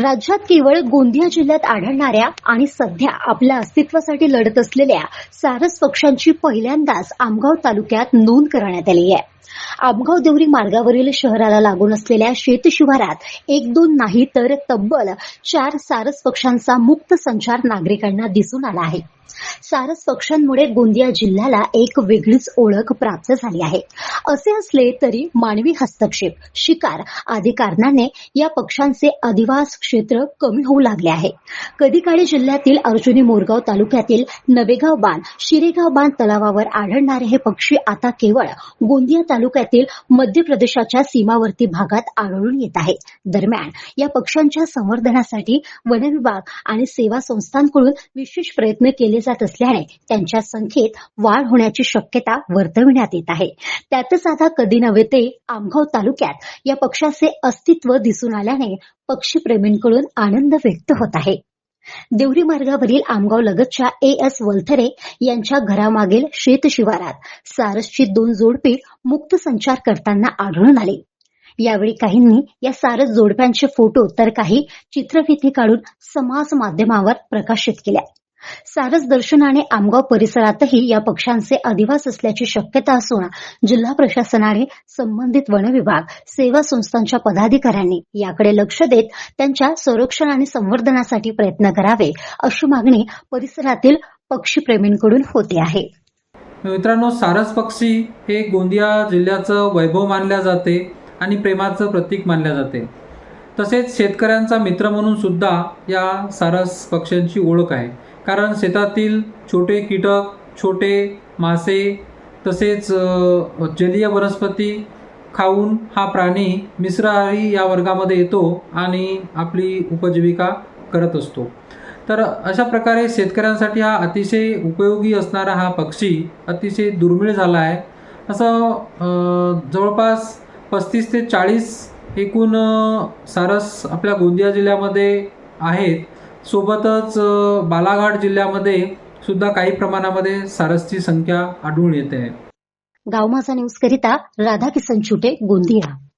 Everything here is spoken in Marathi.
राज्यात केवळ गोंदिया जिल्ह्यात आढळणाऱ्या आणि सध्या आपल्या अस्तित्वासाठी लढत असलेल्या सारस पक्ष्यांची पहिल्यांदाच आमगाव तालुक्यात नोंद करण्यात आली आहे. आमगाव देवरी मार्गावरील शहराला लागून असलेल्या शेत शिवारात एक दोन नाही तर तब्बल चार सारस पक्ष्यांचा मुक्त संचार नागरिकांना दिसून आला आहे. सारस पक्ष्यांमुळे गोंदिया जिल्ह्याला एक वेगळीच ओळख प्राप्त झाली आहे. असे असले तरी मानवी हस्तक्षेप शिकार आदी कारणाने या पक्ष्यांचे अधिवास क्षेत्र कमी होऊ लागले आहे. कधी काळी जिल्ह्यातील अर्जुनी मोरगाव तालुक्यातील नवेगाव बांध शिरेगाव बांध तलावावर आढळणारे हे पक्षी आता केवळ गोंदिया तालुक्यातील मध्य प्रदेशाच्या सीमावर्ती भागात आढळून येत आहे. दरम्यान या पक्ष्यांच्या संवर्धनासाठी वनविभाग आणि सेवा संस्थांकडून विशेष प्रयत्न केले जात असले असल्याने त्यांच्या संख्येत वाढ होण्याची शक्यता वर्तविण्यात येत आहे. त्यातच आता कधी नव्हे ते आमगाव तालुक्यात या पक्षाचे अस्तित्व दिसून आल्याने पक्षीप्रेमींकडून आनंद व्यक्त होत आहे. देवरी मार्गावरील आमगाव लगतच्या ए एस वलथरे यांच्या घरामागील शेत शिवारात सारसची दोन जोडपी मुक्त संचार करताना आढळून आले. यावेळी काहींनी या सारस जोडप्यांचे फोटो तर काही चित्रफिती काढून समाज माध्यमावर प्रकाशित केल्या. सारस दर्शनाने आमगाव परिसरातही या पक्ष्यांचे अधिवास असल्याची शक्यता असून जिल्हा प्रशासनाने संबंधित वनविभाग सेवा संस्थांच्या पदाधिकाऱ्यांनी याकडे लक्ष देत त्यांच्या संरक्षण आणि संवर्धनासाठी प्रयत्न करावे अशी मागणी परिसरातील पक्षीप्रेमींकडून होते आहे. मित्रांनो सारस पक्षी हे गोंदिया जिल्ह्याचं वैभव मानल्या जाते आणि प्रेमाचं प्रतीक मानल्या जाते. तसेच शेतकऱ्यांचा मित्र म्हणून सुद्धा या सारस पक्ष्यांची ओळख आहे. कारण शेतातील छोटे कीटक छोटे मासे तसेच जलीय वनस्पती खाऊन हा प्राणी मिश्राहारी या वर्गामध्ये येतो आणि आपली उपजीविका करत असतो. तर अशा प्रकारे शेतकऱ्यांसाठी हा अतिशय उपयोगी असणारा हा पक्षी अतिशय दुर्मिळ झाला आहे. असं जवळपास पस्तीस ते चाळीस एकूण सारस आपल्या गोंदिया जिल्ह्यामध्ये आहेत. सोबतच बालाघाट जिल्ह्यामध्ये सुद्धा काही प्रमाणामध्ये सारसची संख्या आढळून येते. गावमासा न्यूज करिता राधाकिसन छुटे गोंदिया.